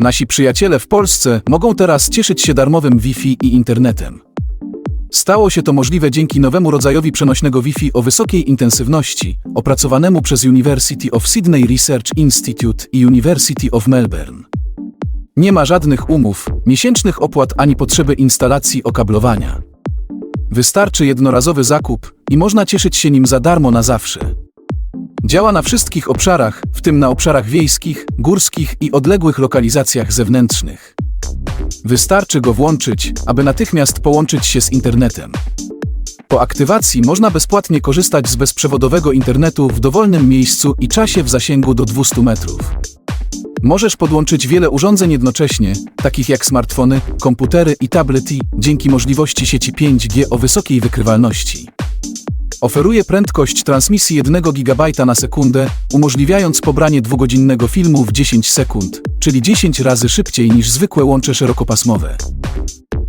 Nasi przyjaciele w Polsce mogą teraz cieszyć się darmowym Wi-Fi i internetem. Stało się to możliwe dzięki nowemu rodzajowi przenośnego Wi-Fi o wysokiej intensywności, opracowanemu przez University of Sydney Research Institute i University of Melbourne. Nie ma żadnych umów, miesięcznych opłat ani potrzeby instalacji okablowania. Wystarczy jednorazowy zakup i można cieszyć się nim za darmo na zawsze. Działa na wszystkich obszarach, w tym na obszarach wiejskich, górskich i odległych lokalizacjach zewnętrznych. Wystarczy go włączyć, aby natychmiast połączyć się z internetem. Po aktywacji można bezpłatnie korzystać z bezprzewodowego internetu w dowolnym miejscu i czasie w zasięgu do 200 metrów. Możesz podłączyć wiele urządzeń jednocześnie, takich jak smartfony, komputery i tablety, dzięki możliwości sieci 5G o wysokiej wykrywalności. Oferuje prędkość transmisji 1 GB na sekundę, umożliwiając pobranie dwugodzinnego filmu w 10 sekund, czyli 10 razy szybciej niż zwykłe łącze szerokopasmowe.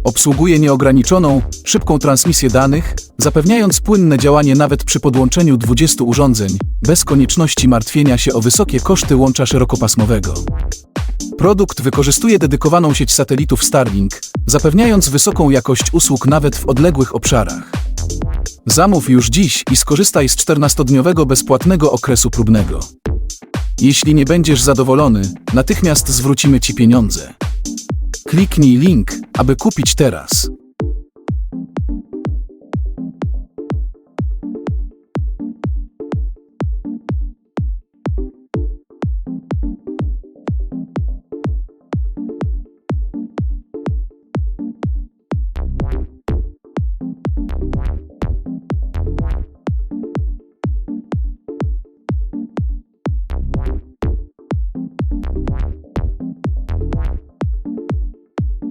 Obsługuje nieograniczoną, szybką transmisję danych, zapewniając płynne działanie nawet przy podłączeniu 20 urządzeń, bez konieczności martwienia się o wysokie koszty łącza szerokopasmowego. Produkt wykorzystuje dedykowaną sieć satelitów Starlink, zapewniając wysoką jakość usług nawet w odległych obszarach. Zamów już dziś i skorzystaj z 14-dniowego bezpłatnego okresu próbnego. Jeśli nie będziesz zadowolony, natychmiast zwrócimy Ci pieniądze. Kliknij link, aby kupić teraz.